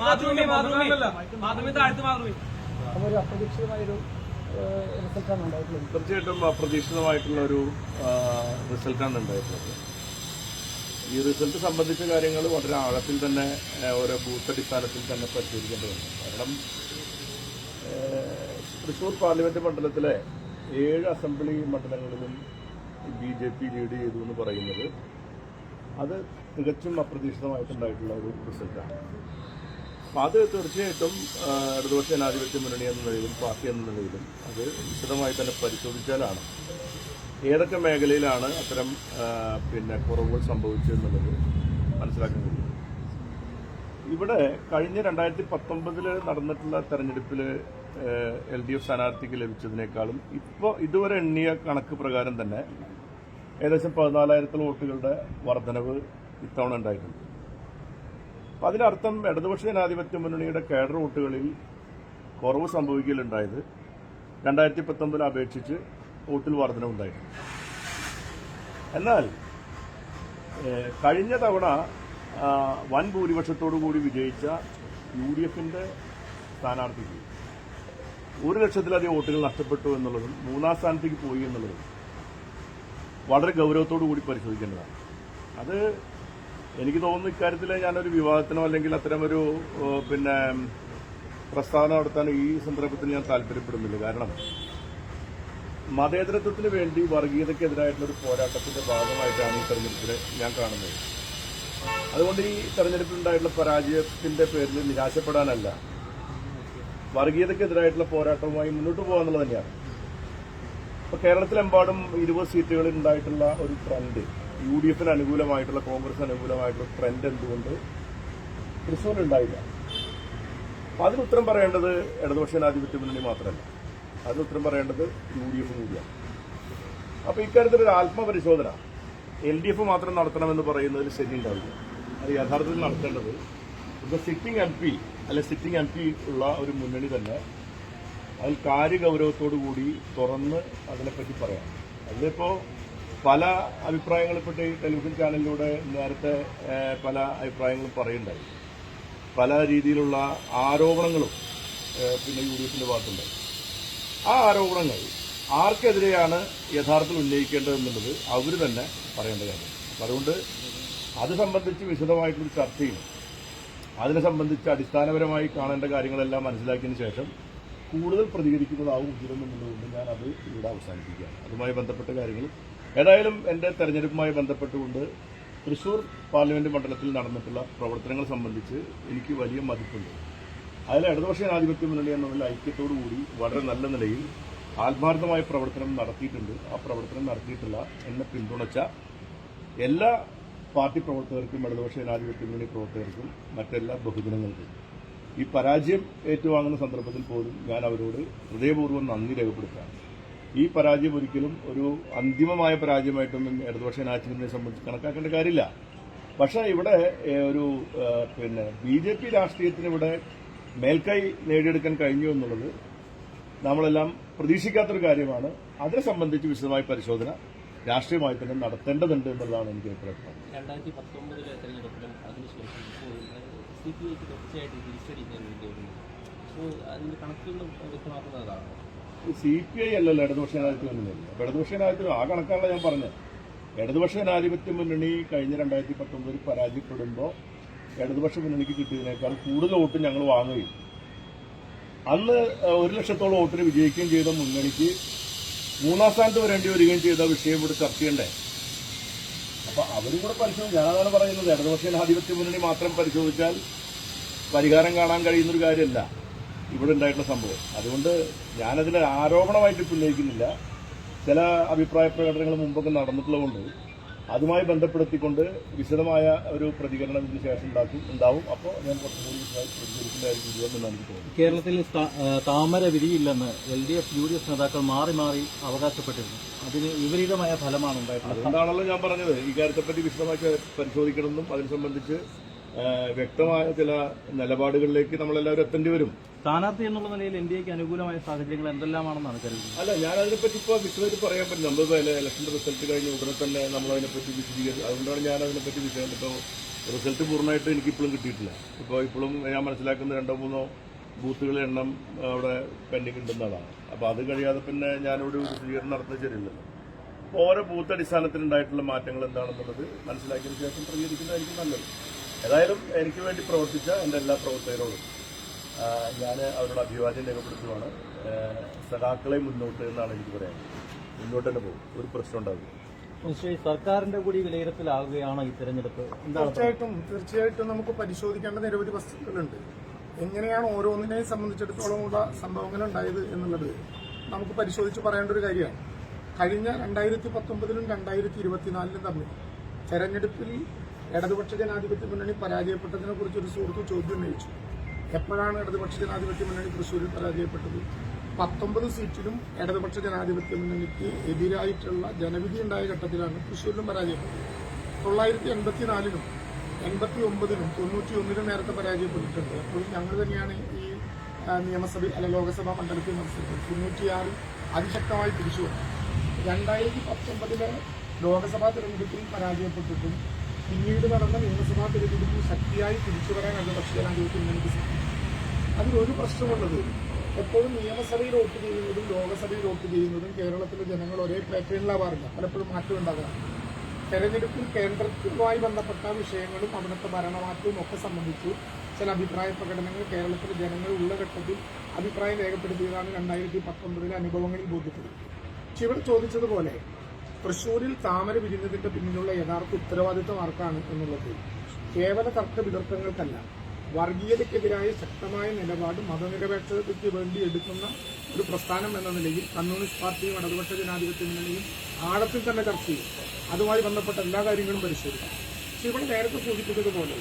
മാതൃഭൂമി മാതൃഭൂമി. മാതൃഭൂമി താഴ്ത്ത് മാതൃഭൂമി. അപ്പൊ ഒരു അപ്രതീക്ഷിതമായൊരു തീർച്ചയായിട്ടും അപ്രതീക്ഷിതമായിട്ടുള്ള ഒരു റിസൾട്ടാണ് ഉണ്ടായിട്ടുള്ളത് ഈ റിസൾട്ട് സംബന്ധിച്ച കാര്യങ്ങൾ വളരെ ആഴത്തിൽ തന്നെ ഓരോ ബൂത്ത് അടിസ്ഥാനത്തിൽ തന്നെ പരിശോധിക്കേണ്ടതുണ്ട്. കാരണം തൃശ്ശൂർ പാർലമെന്റ് മണ്ഡലത്തിലെ ഏഴ് അസംബ്ലി മണ്ഡലങ്ങളിലും ബി ജെ പി ലീഡ് ചെയ്തു എന്ന് പറയുന്നത് അത് തികച്ചും അപ്രതീക്ഷിതമായിട്ടുണ്ടായിട്ടുള്ള ഒരു റിസൾട്ടാണ്. അപ്പം അത് തീർച്ചയായിട്ടും ഇടതുപക്ഷ ജനാധിപത്യ മുന്നണി എന്ന നിലയിലും പാർട്ടി എന്ന നിലയിലും അത് വിശദമായി തന്നെ പരിശോധിച്ചാലാണ്. ഏതൊക്കെ മേഖലയിലാണ് അത്തരം പിന്നെ കുറവുകൾ സംഭവിച്ചതെന്നുള്ളത് മനസ്സിലാക്കാൻ കഴിയും ഇവിടെ കഴിഞ്ഞ രണ്ടായിരത്തി പത്തൊമ്പതിൽ നടന്നിട്ടുള്ള തെരഞ്ഞെടുപ്പിൽ എൽ ഡി എഫ് സ്ഥാനാർത്ഥിക്ക് ലഭിച്ചതിനേക്കാളും ഇപ്പോൾ ഇതുവരെ എണ്ണിയ കണക്ക് പ്രകാരം തന്നെ ഏകദേശം പതിനാലായിരത്തോളം വോട്ടുകളുടെ വർധനവ് ഇത്തവണ ഉണ്ടായിട്ടുണ്ട്. അപ്പം അതിനർത്ഥം ഇടതുപക്ഷ ജനാധിപത്യ മുന്നണിയുടെ കേഡർ വോട്ടുകളിൽ കുറവ് സംഭവിക്കലുണ്ടായത് രണ്ടായിരത്തി പത്തൊമ്പതിൽ അപേക്ഷിച്ച് വോട്ടിൽ വർധനവുണ്ടായിട്ടുണ്ട് എന്നാൽ കഴിഞ്ഞ തവണ വൻ ഭൂരിപക്ഷത്തോടു കൂടി വിജയിച്ച യു ഡി എഫിന്റെ സ്ഥാനാർത്ഥിക്ക് ഒരു ലക്ഷത്തിലധികം വോട്ടുകൾ നഷ്ടപ്പെട്ടു എന്നുള്ളതും മൂന്നാം സ്ഥാനത്തേക്ക് പോയി എന്നുള്ളതും വളരെ ഗൗരവത്തോടു കൂടി പരിശോധിക്കേണ്ടതാണ്. അത് എനിക്ക് തോന്നുന്നു ഇക്കാര്യത്തിൽ ഞാനൊരു വിവാദത്തിനോ അല്ലെങ്കിൽ അത്തരമൊരു പിന്നെ പ്രസ്താവന നടത്താൻ ഈ സന്ദർഭത്തിൽ ഞാൻ താല്പര്യപ്പെടുന്നില്ല. കാരണം മതേതരത്വത്തിന് വേണ്ടി വർഗീയതയ്ക്കെതിരായിട്ടുള്ള ഒരു പോരാട്ടത്തിന്റെ ഭാഗമായിട്ടാണ് ഈ തെരഞ്ഞെടുപ്പിനെ ഞാൻ കാണുന്നത്. അതുകൊണ്ട് ഈ തെരഞ്ഞെടുപ്പിലുണ്ടായിട്ടുള്ള പരാജയത്തിന്റെ പേരിൽ നിരാശപ്പെടാനല്ല വർഗീയതയ്ക്കെതിരായിട്ടുള്ള പോരാട്ടവുമായി മുന്നോട്ട് പോകാന്നുള്ളത് തന്നെയാണ്. ഇപ്പൊ കേരളത്തിലെമ്പാടും ഇരുപത് സീറ്റുകളിൽ ഉണ്ടായിട്ടുള്ള ഒരു ട്രെൻഡ് യു ഡി എഫിന് അനുകൂലമായിട്ടുള്ള കോൺഗ്രസ് അനുകൂലമായിട്ടുള്ള ട്രെൻഡ് എന്തുകൊണ്ട്? തൃശ്ശൂരിൽ ഉണ്ടായില്ല. അതിന് ഉത്തരം പറയേണ്ടത് ഇടതുപക്ഷ ജനാധിപത്യ മുന്നണി മാത്രമല്ല. അതിന് ഉത്തരം പറയേണ്ടത് യു ഡി എഫ് കൂടിയാണ്. അപ്പൊ ഇക്കാര്യത്തിൽ ഒരു ആത്മപരിശോധന. എൽ ഡി എഫ് മാത്രം നടത്തണമെന്ന് പറയുന്നതിൽ ശരിയുണ്ടാവില്ല. അത് യഥാർത്ഥത്തിൽ നടത്തേണ്ടത് ഇപ്പൊ സിറ്റിംഗ് എം പി അല്ലെ സിറ്റിംഗ് എം പി ഉള്ള ഒരു മുന്നണി തന്നെ അതിൽ കാര്യഗൗരവത്തോടു കൂടി തുറന്ന് അതിനെപ്പറ്റി പറയാം. അതിലിപ്പോ പല അഭിപ്രായങ്ങൾ ഇപ്പോൾ ഈ ടെലിവിഷൻ ചാനലിലൂടെ നേരത്തെ പല അഭിപ്രായങ്ങളും പറയുണ്ടായി പല രീതിയിലുള്ള ആരോപണങ്ങളും പിന്നെ യു ഡി എഫിന്റെ ഭാഗത്തുണ്ട് ആ ആരോപണങ്ങൾ ആർക്കെതിരെയാണ് യഥാർത്ഥത്തിൽ ഉന്നയിക്കേണ്ടതെന്നുള്ളത് അവർ തന്നെ പറയേണ്ട കാര്യം. അപ്പം അതുകൊണ്ട് അത് സംബന്ധിച്ച് വിശദമായിട്ടൊരു ചർച്ചയും അതിനെ സംബന്ധിച്ച് അടിസ്ഥാനപരമായി കാണേണ്ട കാര്യങ്ങളെല്ലാം മനസ്സിലാക്കിയതിനു ശേഷം കൂടുതൽ പ്രതികരിക്കുന്നതാവും ഉചിതമെന്നുള്ളതുകൊണ്ട് ഞാൻ അത് ഇവിടെ അവസാനിപ്പിക്കുകയാണ്. അതുമായി ബന്ധപ്പെട്ട കാര്യങ്ങൾ ഏതായാലും എന്റെ തെരഞ്ഞെടുപ്പുമായി ബന്ധപ്പെട്ടുകൊണ്ട് തൃശ്ശൂർ പാർലമെന്റ് മണ്ഡലത്തിൽ നടന്നിട്ടുള്ള പ്രവർത്തനങ്ങൾ സംബന്ധിച്ച് എനിക്ക് വലിയ മതിപ്പുണ്ട്. അതിൽ ഇടതുപക്ഷ ജനാധിപത്യ മുന്നണി എന്നുള്ള ഐക്യത്തോടുകൂടി വളരെ നല്ല നിലയിൽ ആത്മാർത്ഥമായ പ്രവർത്തനം നടത്തിയിട്ടുണ്ട്. ആ പ്രവർത്തനം നടത്തിയിട്ടുള്ള എന്നെ പിന്തുണച്ച എല്ലാ പാർട്ടി പ്രവർത്തകർക്കും ഇടതുപക്ഷ ജനാധിപത്യ മുന്നണി പ്രവർത്തകർക്കും മറ്റെല്ലാ ബഹുജനങ്ങൾക്കും ഈ പരാജയം ഏറ്റുവാങ്ങുന്ന സന്ദർഭത്തിൽ പോലും ഞാൻ അവരോട് ഹൃദയപൂർവം നന്ദി രേഖപ്പെടുത്താണ് ഈ പരാജയം ഒരിക്കലും ഒരു അന്തിമമായ പരാജയമായിട്ടൊന്നും ഇടതുപക്ഷ ജനാധിപത്യത്തെ സംബന്ധിച്ച് കണക്കാക്കേണ്ട കാര്യമില്ല. പക്ഷേ ഇവിടെ ഒരു പിന്നെ ബി ജെ പി രാഷ്ട്രീയത്തിന് ഇവിടെ മേൽക്കൈ നേടിയെടുക്കാൻ കഴിഞ്ഞു എന്നുള്ളത് നമ്മളെല്ലാം പ്രതീക്ഷിക്കാത്തൊരു കാര്യമാണ്. അതിനെ സംബന്ധിച്ച് വിശദമായ പരിശോധന രാഷ്ട്രീയമായി തന്നെ നടത്തേണ്ടതുണ്ട് എന്നുള്ളതാണ് എനിക്ക് അഭിപ്രായം. അതിനുശേഷം സി പി ഐക്ക് തീർച്ചയായിട്ടും തിരിച്ചടിക്കാൻ വേണ്ടി വരുന്നു. അപ്പോൾ അതിന്റെ കണക്കുകൾ സി പി ഐ അല്ലല്ലോ ഇടതുപക്ഷ ജനാധിപത്യം മുന്നണി ഇടതുപക്ഷ ജനാധിപത്യം ആ കണക്കാണല്ലോ ഞാൻ പറഞ്ഞത്. ഇടതുപക്ഷ ജനാധിപത്യ മുന്നണി കഴിഞ്ഞ രണ്ടായിരത്തി പത്തൊമ്പതിൽ പരാജയപ്പെടുമ്പോൾ ഇടതുപക്ഷ മുന്നണിക്ക് കിട്ടിയതിനേക്കാൾ കൂടുതൽ വോട്ട് ഞങ്ങൾ വാങ്ങുകയും അന്ന് ഒരു ലക്ഷത്തോളം വോട്ടിന് വിജയിക്കുകയും ചെയ്ത മുന്നണിക്ക് മൂന്നാം സ്ഥാനത്ത് വരേണ്ടി വരികയും ചെയ്ത വിഷയം ഇവിടെ ചർച്ച ചെയ്യണ്ടേ? അപ്പൊ അവരും കൂടെ പരിശോധിച്ചു ഞാനതാണ് പറയുന്നത്. ഇടതുപക്ഷ ജനാധിപത്യ മുന്നണി മാത്രം പരിശോധിച്ചാൽ പരിഹാരം കാണാൻ കഴിയുന്നൊരു കാര്യമല്ല. ഇവിടെ ഉണ്ടായിട്ടുള്ള സംഭവം. അതുകൊണ്ട് ഞാനതിനെ ആരോപണമായിട്ട് ഇപ്പം ഉന്നയിക്കുന്നില്ല. ചില അഭിപ്രായ പ്രകടനങ്ങൾ മുമ്പൊക്കെ നടന്നിട്ടുള്ളതുകൊണ്ട് അതുമായി ബന്ധപ്പെടുത്തിക്കൊണ്ട് വിശദമായ ഒരു പ്രതികരണം ഇതിന് ശേഷം ഉണ്ടാക്കും ഉണ്ടാവും. അപ്പോൾ ഞാൻ കുറച്ചുകൂടി പ്രതികരിക്കുന്നതായിരിക്കും ഇതുവെന്ന് എനിക്ക് തോന്നുന്നു. കേരളത്തിൽ താമര വിരിയില്ലെന്ന് L D F U D F നേതാക്കൾ മാറി മാറി അവകാശപ്പെട്ടിരുന്നു. അതിന് വിപരീതമായ ഫലമാണ് ഉണ്ടായിട്ടുള്ളത്. അതുകൊണ്ടാണല്ലോ ഞാൻ പറഞ്ഞത്. ഈ കാര്യത്തെപ്പറ്റി വിശദമായി പരിശോധിക്കണമെന്നും അതിനെ സംബന്ധിച്ച് വ്യക്തമായ ചില നിലപാടുകളിലേക്ക് നമ്മളെല്ലാവരും എത്തേണ്ടി വരും. സ്ഥാനാർത്ഥി എന്നുള്ള നിലയിൽ എൻ ഡി എക്ക് അനുകൂലമായ സാഹചര്യങ്ങൾ എന്തെല്ലാമാണെന്നാണ് കരുതുന്നത്? അല്ല ഞാൻ അതിനെപ്പറ്റി ഇപ്പോൾ വിശദമായിട്ട് പറയാൻ പറ്റില്ല. നമ്മൾ ഇലക്ഷന്റെ റിസൾട്ട് കഴിഞ്ഞ ഉടനെ തന്നെ നമ്മൾ അതിനെപ്പറ്റി വിശദീകരിച്ചു അതുകൊണ്ടാണ് ഞാൻ അതിനെപ്പറ്റി വിശദം ഇപ്പോൾ റിസൾട്ട് പൂർണമായിട്ട് എനിക്ക് ഇപ്പോഴും കിട്ടിയിട്ടില്ല. ഇപ്പോൾ ഇപ്പോഴും ഞാൻ മനസ്സിലാക്കുന്ന രണ്ടോ മൂന്നോ ബൂത്തുകളുടെ എണ്ണം അവിടെ പെൻഡിങ് ഉണ്ടെന്നതാണ്. അപ്പോൾ അത് കഴിയാതെ പിന്നെ ഞാനിവിടെ വിശദീകരണം നടത്തുന്നത് ശരിയല്ലല്ലോ. ഓരോ ബൂത്ത് അടിസ്ഥാനത്തിൽ ഉണ്ടായിട്ടുള്ള മാറ്റങ്ങൾ എന്താണെന്നുള്ളത് മനസ്സിലാക്കിയതിന് ശേഷം പ്രതികരിക്കുന്നതായിരിക്കും നല്ലത്. ഏതായാലും എനിക്ക് വേണ്ടി പ്രവർത്തിച്ച എന്റെ എല്ലാ പ്രവർത്തകരോടും ഞാൻ അവരുടെ അഭിവാദ്യം രേഖപ്പെടുത്തുവാണ്. ആ, സഖാക്കളെ മുന്നോട്ട് എന്നാണ് എനിക്ക് പറയാൻ. മുന്നോട്ട് തന്നെ പോകും. ഒരു പ്രശ്നം ഉണ്ടാവില്ല. നിശ്ചയി സർക്കാരിന്റെ കൂടി വിലയിരുത്തലാകുകയാണോ ഈ തെരഞ്ഞെടുപ്പ്. തീർച്ചയായിട്ടും തീർച്ചയായിട്ടും നമുക്ക് പരിശോധിക്കേണ്ട നിരവധി വസ്തുക്കളുണ്ട്. എങ്ങനെയാണ് ഓരോന്നിനെയും സംബന്ധിച്ചിടത്തോളമുള്ള സംഭവങ്ങൾ ഉണ്ടായത് എന്നുള്ളത് നമുക്ക് പരിശോധിച്ച് പറയേണ്ട ഒരു കാര്യമാണ്. കഴിഞ്ഞ രണ്ടായിരത്തി പത്തൊമ്പതിലും രണ്ടായിരത്തി ഇരുപത്തിനാലിലും തമ്മിൽ തെരഞ്ഞെടുപ്പിൽ ഇടതുപക്ഷ ജനാധിപത്യ മുന്നണി പരാജയപ്പെട്ടതിനെ കുറിച്ച് ഒരു സുഹൃത്ത് ചോദ്യം ഉന്നയിച്ചു. എപ്പോഴാണ് ഇടതുപക്ഷ ജനാധിപത്യ മുന്നണി തൃശ്ശൂരിൽ പരാജയപ്പെട്ടത്? പത്തൊമ്പത് സീറ്റിലും ഇടതുപക്ഷ ജനാധിപത്യ മുന്നണിക്ക് എതിരായിട്ടുള്ള ജനവിധി ഉണ്ടായ ഘട്ടത്തിലാണ് തൃശ്ശൂരിലും പരാജയപ്പെട്ടത്. തൊള്ളായിരത്തി എൺപത്തിനാലിലും എൺപത്തി ഒമ്പതിലും തൊണ്ണൂറ്റി ഒന്നിലും നേരത്തെ പരാജയപ്പെട്ടിട്ടുണ്ട്. അപ്പോൾ ഞങ്ങൾ തന്നെയാണ് ഈ നിയമസഭ അല്ല ലോകസഭാ മണ്ഡലത്തിൽ മത്സരിച്ചത്. തൊണ്ണൂറ്റിയാറിൽ അതിശക്തമായി തിരിച്ചു വന്നു. രണ്ടായിരത്തി പത്തൊമ്പതിലെ ലോകസഭാ തെരഞ്ഞെടുപ്പിൽ പരാജയപ്പെട്ടിട്ടും പിന്നീട് നടന്ന നിയമസഭാ തെരഞ്ഞെടുപ്പിൽ ശക്തിയായി തിരിച്ചു വരാൻ ഇടതുപക്ഷ ജനാധിപത്യ മുന്നണിക്ക് സാധിച്ചു. അതിലൊരു പ്രശ്നമുള്ളത് എപ്പോഴും നിയമസഭയിൽ വോട്ട് ചെയ്യുന്നതും ലോകസഭയിൽ വോട്ട് ചെയ്യുന്നതും കേരളത്തിലെ ജനങ്ങൾ ഒരേ പാറ്റേണിലാവാറില്ല. പലപ്പോഴും മാറ്റം ഉണ്ടാകാറുണ്ട്. തെരഞ്ഞെടുപ്പിൽ കേന്ദ്രവുമായി ബന്ധപ്പെട്ട വിഷയങ്ങളും അവിടുത്തെ ഭരണമാറ്റവും ഒക്കെ സംബന്ധിച്ച് ചില അഭിപ്രായ പ്രകടനങ്ങൾ കേരളത്തിലെ ജനങ്ങൾ ഉള്ള ഘട്ടത്തിൽ അഭിപ്രായം രേഖപ്പെടുത്തിയതാണ് രണ്ടായിരത്തി പത്തൊമ്പതിലെ അനുഭവങ്ങളിൽ ബോധ്യപ്പെടുന്നത് ഇവിടെ ചോദിച്ചതുപോലെ തൃശൂരിൽ താമര വിരിഞ്ഞതിന്റെ പിന്നിലുള്ള യഥാർത്ഥ ഉത്തരവാദിത്വം ആർക്കാണ് എന്നുള്ളത്? കേവല തർക്ക വിതർക്കങ്ങൾക്കല്ല വർഗീയതയ്ക്കെതിരായ ശക്തമായ നിലപാട് മതനിരപേക്ഷതയ്ക്ക് വേണ്ടി എടുക്കുന്ന ഒരു പ്രസ്ഥാനം എന്ന നിലയിൽ കമ്മ്യൂണിസ്റ്റ് പാർട്ടിയും ഇടതുപക്ഷ ജനാധിപത്യ മുന്നണിയും ആഴത്തിൽ തന്നെ ചർച്ച ചെയ്യും. അതുമായി ബന്ധപ്പെട്ട എല്ലാ കാര്യങ്ങളും പരിശോധിക്കാം. പക്ഷെ ഇവിടെ നേരത്തെ സൂചിപ്പിച്ചതുപോലെ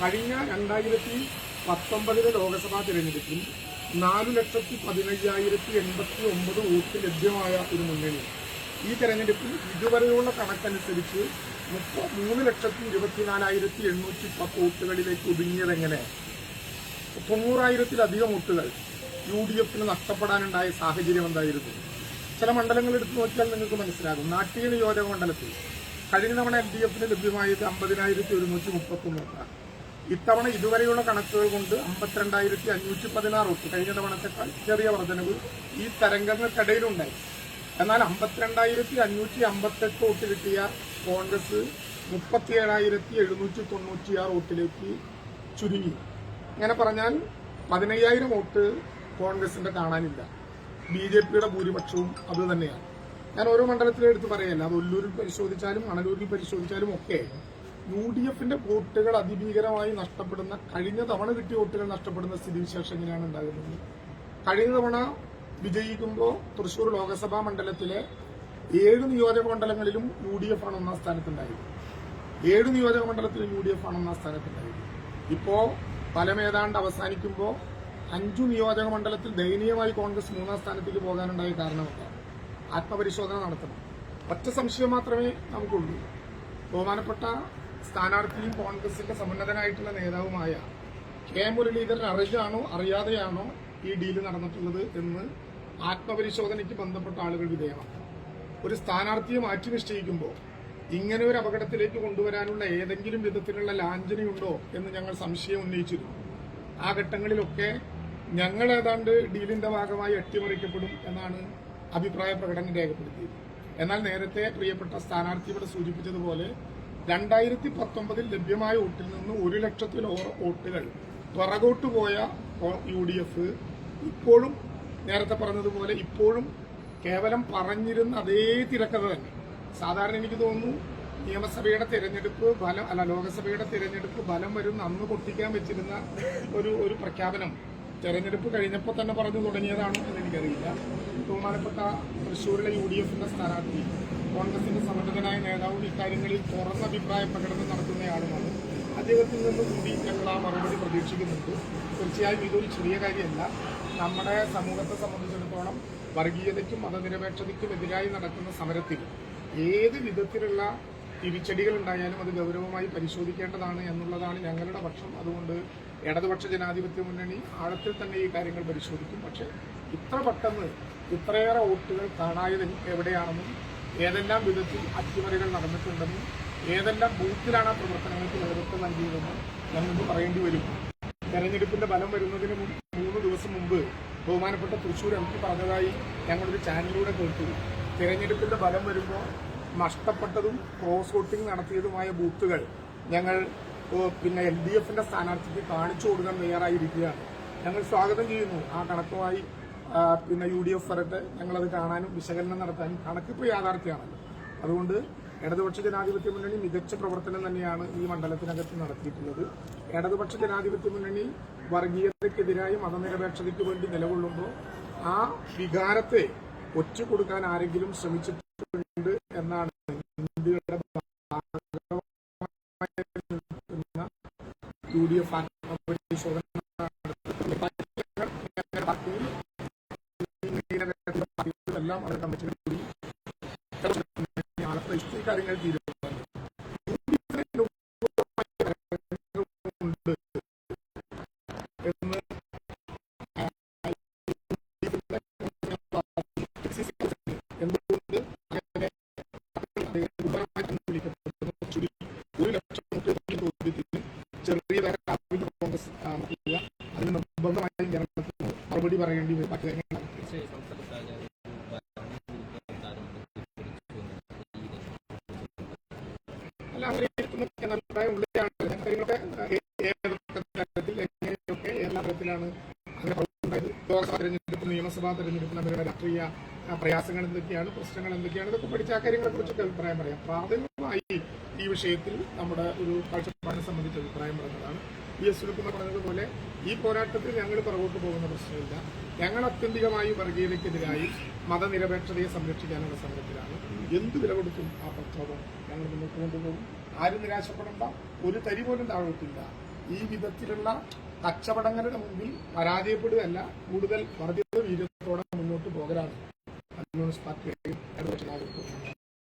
കഴിഞ്ഞ രണ്ടായിരത്തി പത്തൊമ്പതിലെ ലോക്സഭാ തിരഞ്ഞെടുപ്പിൽ നാലു ലക്ഷത്തി പതിനയ്യായിരത്തി എൺപത്തി ഒമ്പത് വോട്ട് ലഭ്യമായ ഒരു മുന്നണി ഈ തെരഞ്ഞെടുപ്പിൽ ഇതുവരെയുള്ള കണക്കനുസരിച്ച് മുപ്പ മൂന്ന് ലക്ഷത്തി ഇരുപത്തിനാലായിരത്തി എണ്ണൂറ്റി പത്ത് വോട്ടുകളിലേക്ക് ഒതുങ്ങിയതെങ്ങനെ? തൊണ്ണൂറായിരത്തിലധികം വോട്ടുകൾ യു ഡി എഫിന് നഷ്ടപ്പെടാനുണ്ടായ സാഹചര്യം എന്തായിരുന്നു? ചില മണ്ഡലങ്ങൾ എടുത്തു നോക്കിയാൽ നിങ്ങൾക്ക് മനസ്സിലാകും. നാട്ടിക നിയോജക മണ്ഡലത്തിൽ കഴിഞ്ഞ തവണ എൽ ഡി എഫിന് ലഭ്യമായത് അമ്പതിനായിരത്തി ഒരുന്നൂറ്റി മുപ്പത്തൊന്ന് വോട്ടാണ്. ഇത്തവണ ഇതുവരെയുള്ള കണക്കുകൾ കൊണ്ട് അമ്പത്തിരണ്ടായിരത്തി അഞ്ഞൂറ്റി പതിനാറ് വോട്ട് കഴിഞ്ഞ തവണത്തെക്കാൾ ചെറിയ വർധനവ് ഈ തരംഗങ്ങൾക്കിടയിലുണ്ടായി. എന്നാൽ അമ്പത്തിരണ്ടായിരത്തി അഞ്ഞൂറ്റി അമ്പത്തെട്ട് വോട്ട് കിട്ടിയ കോൺഗ്രസ് മുപ്പത്തിയേഴായിരത്തി എഴുന്നൂറ്റി തൊണ്ണൂറ്റിയാറ് വോട്ടിലേക്ക് ചുരുങ്ങി. ഇങ്ങനെ പറഞ്ഞാൽ പതിനയ്യായിരം വോട്ട് കോൺഗ്രസിന്റെ കാണാനില്ല. ബി ജെ പിയുടെ ഭൂരിപക്ഷവും അത് തന്നെയാണ്. ഞാൻ ഓരോ മണ്ഡലത്തിലും എടുത്ത് പറയല്ല അത് ഒല്ലൂരിൽ പരിശോധിച്ചാലും അണലൂരിൽ പരിശോധിച്ചാലും ഒക്കെ യു ഡി എഫിന്റെ വോട്ടുകൾ അതിഭീകരമായി നഷ്ടപ്പെടുന്ന കഴിഞ്ഞ തവണ കിട്ടിയ വോട്ടുകൾ നഷ്ടപ്പെടുന്ന സ്ഥിതിവിശേഷം എങ്ങനെയാണ് ഉണ്ടാകുന്നത്? കഴിഞ്ഞ തവണ വിജയിക്കുമ്പോൾ തൃശൂർ ലോക്സഭാ മണ്ഡലത്തിലെ ഏഴ് നിയോജക മണ്ഡലങ്ങളിലും യു ഡി എഫ് ആണ് ഒന്നാം സ്ഥാനത്തുണ്ടായത്. ഏഴ് നിയോജക മണ്ഡലത്തിലും യു ഡി എഫ് ആണ് ഒന്നാം സ്ഥാനത്തുണ്ടായത്. ഇപ്പോ ഫലം ഏതാണ്ട് അവസാനിക്കുമ്പോൾ അഞ്ചു നിയോജക മണ്ഡലത്തിൽ ദയനീയമായി കോൺഗ്രസ് മൂന്നാം സ്ഥാനത്തേക്ക് പോകാനുണ്ടായ കാരണമൊക്കെ ആത്മപരിശോധന നടത്തണം. ഒറ്റ സംശയം മാത്രമേ നമുക്കുള്ളൂ. ബഹുമാനപ്പെട്ട സ്ഥാനാർത്ഥിയും കോൺഗ്രസിന്റെ സമുന്നതനായിട്ടുള്ള നേതാവുമായ കെ മുരളീധരൻ അറിഞ്ഞാണോ അറിയാതെയാണോ ഈ ഡീൽ നടന്നിട്ടുള്ളത് എന്ന് ആത്മപരിശോധനയ്ക്ക് ബന്ധപ്പെട്ട ആളുകൾ വിധേയമാണ്. ഒരു സ്ഥാനാർത്ഥിയെ മാറ്റി നിശ്ചയിക്കുമ്പോൾ ഇങ്ങനെ ഒരു അപകടത്തിലേക്ക് കൊണ്ടുവരാനുള്ള ഏതെങ്കിലും വിധത്തിലുള്ള ലാഞ്ചനയുണ്ടോ എന്ന് ഞങ്ങൾ സംശയം ഉന്നയിച്ചിരുന്നു. ആ ഘട്ടങ്ങളിലൊക്കെ ഞങ്ങൾ ഏതാണ്ട് ഡീലിന്റെ ഭാഗമായി അട്ടിമറിക്കപ്പെടും എന്നാണ് അഭിപ്രായ പ്രകടനം രേഖപ്പെടുത്തിയത്. എന്നാൽ നേരത്തെ പ്രിയപ്പെട്ട സ്ഥാനാർത്ഥി ഇവിടെ സൂചിപ്പിച്ചതുപോലെ രണ്ടായിരത്തി പത്തൊമ്പതിൽ ലഭ്യമായ വോട്ടിൽ നിന്ന് ഒരു ലക്ഷത്തിലേറെ വോട്ടുകൾ പിറകോട്ട് പോയ യു ഡി എഫ് ഇപ്പോഴും നേരത്തെ പറഞ്ഞതുപോലെ ഇപ്പോഴും കേവലം പറഞ്ഞിരുന്ന അതേ തിരക്കഥ തന്നെ. സാധാരണ എനിക്ക് തോന്നുന്നു നിയമസഭയുടെ തിരഞ്ഞെടുപ്പ് ഫലം അല്ല ലോകസഭയുടെ തിരഞ്ഞെടുപ്പ് ഫലം വരും അന്ന് പൊട്ടിക്കാൻ വെച്ചിരുന്ന ഒരു ഒരു പ്രഖ്യാപനം തെരഞ്ഞെടുപ്പ് കഴിഞ്ഞപ്പോൾ തന്നെ പറഞ്ഞു തുടങ്ങിയതാണോ എന്ന് എനിക്കറിയില്ല. ബഹുമാനപ്പെട്ട തൃശ്ശൂരിലെ യു ഡി എഫിന്റെ സ്ഥാനാർത്ഥി കോൺഗ്രസിന്റെ സമർത്ഥനായ നേതാവും ഇക്കാര്യങ്ങളിൽ തുറന്ന അഭിപ്രായ പ്രകടനം നടത്തുന്നയാളുമാണ് അദ്ദേഹത്തിൽ നിന്നും കൂടി ഞങ്ങൾ ആ മറുപടി പ്രതീക്ഷിക്കുന്നുണ്ട്. തീർച്ചയായും ഇതൊരു ചെറിയ കാര്യമല്ല. നമ്മുടെ സമൂഹത്തെ സംബന്ധിച്ചിടത്തോളം വർഗീയതയ്ക്കും മതനിരപേക്ഷതയ്ക്കും എതിരായി നടക്കുന്ന സമരത്തിൽ ഏത് വിധത്തിലുള്ള തിരിച്ചടികൾ ഉണ്ടായാലും അത് ഗൗരവമായി പരിശോധിക്കേണ്ടതാണ് എന്നുള്ളതാണ് ഞങ്ങളുടെ പക്ഷം. അതുകൊണ്ട് ഇടതുപക്ഷ ജനാധിപത്യ മുന്നണി ആഴത്തിൽ തന്നെ ഈ കാര്യങ്ങൾ പരിശോധിക്കും. പക്ഷേ ഇത്ര പെട്ടെന്ന് ഇത്രയേറെ വോട്ടുകൾ കാണായത് എവിടെയാണെന്നും ഏതെല്ലാം വിധത്തിൽ അട്ടിമറികൾ നടന്നിട്ടുണ്ടെന്നും ഏതെല്ലാം ബൂത്തിലാണ് ആ പ്രവർത്തനങ്ങൾക്ക് നേതൃത്വം നൽകിയതെന്നും ഞങ്ങൾക്ക് പറയേണ്ടി വരും. തെരഞ്ഞെടുപ്പിന്റെ ഫലം വരുന്നതിന് മൂന്ന് ദിവസം മുമ്പ് ബഹുമാനപ്പെട്ട തൃശൂർ എം പി പറഞ്ഞതായി ഞങ്ങളൊരു ചാനലിലൂടെ കേട്ടു. തെരഞ്ഞെടുപ്പിന്റെ ഫലം വരുമ്പോൾ നഷ്ടപ്പെട്ടതും ക്രോസ് വോട്ടിംഗ് നടത്തിയതുമായ ബൂത്തുകൾ ഞങ്ങൾ പിന്നെ എൽ ഡി എഫിന്റെ സ്ഥാനാർത്ഥിക്ക് കാണിച്ചു കൊടുക്കാൻ തയ്യാറായിരിക്കുകയാണ്. ഞങ്ങൾ സ്വാഗതം ചെയ്യുന്നു. ആ കണക്കുമായി പിന്നെ യു ഡി എഫ് വരട്ടെ ഞങ്ങളത് കാണാനും വിശകലനം നടത്താനും കണക്കിപ്പോൾ യാഥാർത്ഥ്യമാണല്ലോ. അതുകൊണ്ട് ഇടതുപക്ഷ ജനാധിപത്യ മുന്നണി മികച്ച പ്രവർത്തനം തന്നെയാണ് ഈ മണ്ഡലത്തിനകത്ത് നടത്തിയിട്ടുള്ളത്. ഇടതുപക്ഷ ജനാധിപത്യ മുന്നണി വർഗീയതയ്ക്കെതിരായി മതനിരപേക്ഷതയ്ക്ക് വേണ്ടി നിലകൊള്ളുമ്പോൾ ആ വികാരത്തെ ഒറ്റ കൊടുക്കാൻ ആരെങ്കിലും ശ്രമിച്ചിട്ടുണ്ട് എന്നാണ് ഇന്ത്യയുടെ യു ഡി എഫ് പരിശോധന നടത്തുന്നത്. പാർട്ടിയും എല്ലാം അവർ കമ്മിറ്റിയിൽ കൂടി ആലപ്പുഴ ഈ കാര്യങ്ങൾ തീരുമാനം ഉണ്ട് എന്ന് എന്തുകൊണ്ട് അങ്ങനെ ഉദാഹരണമായി വിളിക്കപ്പെടുന്നു ചുരുക്കി ഒരു ലക്ഷം വോട്ടുകളുടെ ചോദ്യത്തിന് ചെറിയ തരം രാഷ്ട്രീയ കോൺഗ്രസ് ആ, നൽകുക അതിന് നിർബന്ധമായും കേരളത്തിൽ മറുപടി പറയേണ്ടി വരും ബാക്കി കാര്യങ്ങൾ പക്ഷേ സംസ്ഥാനത്ത് താരം അല്ല അങ്ങനെ എത്തുന്നു എന്ന അഭിപ്രായം ഉള്ളതാണ് കാര്യങ്ങളൊക്കെ ഏതൊക്കെ തരത്തിൽ എങ്ങനെയൊക്കെ എല്ലാ തരത്തിലാണ് അങ്ങനെ ഉണ്ടായത് ലോക്സഭാ തെരഞ്ഞെടുപ്പ് നിയമസഭാ തെരഞ്ഞെടുപ്പ് തമ്മിലുള്ള രാഷ്ട്രീയ പ്രയാസങ്ങൾ എന്തൊക്കെയാണ് പ്രശ്നങ്ങൾ എന്തൊക്കെയാണ് ഇതൊക്കെ പഠിച്ച കാര്യങ്ങളെ കുറിച്ചൊക്കെ അഭിപ്രായം പറയാം. പ്രാഥമികമായി ഈ വിഷയത്തിൽ നമ്മുടെ ഒരു കാഴ്ചപ്പാടിനെ സംബന്ധിച്ച് അഭിപ്രായം പറഞ്ഞതാണ് പി എസ് സുലക്കുമാർ പറഞ്ഞതുപോലെ ഈ പോരാട്ടത്തിൽ ഞങ്ങൾ പുറകോട്ട് പോകുന്ന പ്രശ്നമില്ല. ഞങ്ങൾ അത്യന്തികമായി വർഗീയതയ്ക്കെതിരായി മതനിരപേക്ഷതയെ സംരക്ഷിക്കാനുള്ള സമരത്തിലാണ് എന്ത് വില കൊടുക്കും ആ പ്രക്ഷോഭം ഞങ്ങൾ മുന്നോട്ട് കൊണ്ടുപോകും. ആരും നിരാശപ്പെടേണ്ട. ഒരു തരി പോലും താഴത്തില്ല ഈ വിധത്തിലുള്ള കച്ചവടങ്ങളുടെ മുമ്പിൽ പരാജയപ്പെടുകയല്ല കൂടുതൽ വർദ്ധിത വീര്യത്തോടെ മുന്നോട്ട് പോകലാണ്. കമ്മ്യൂണിസ്റ്റ് പാർട്ടിയുടെയും ഇടതുപക്ഷ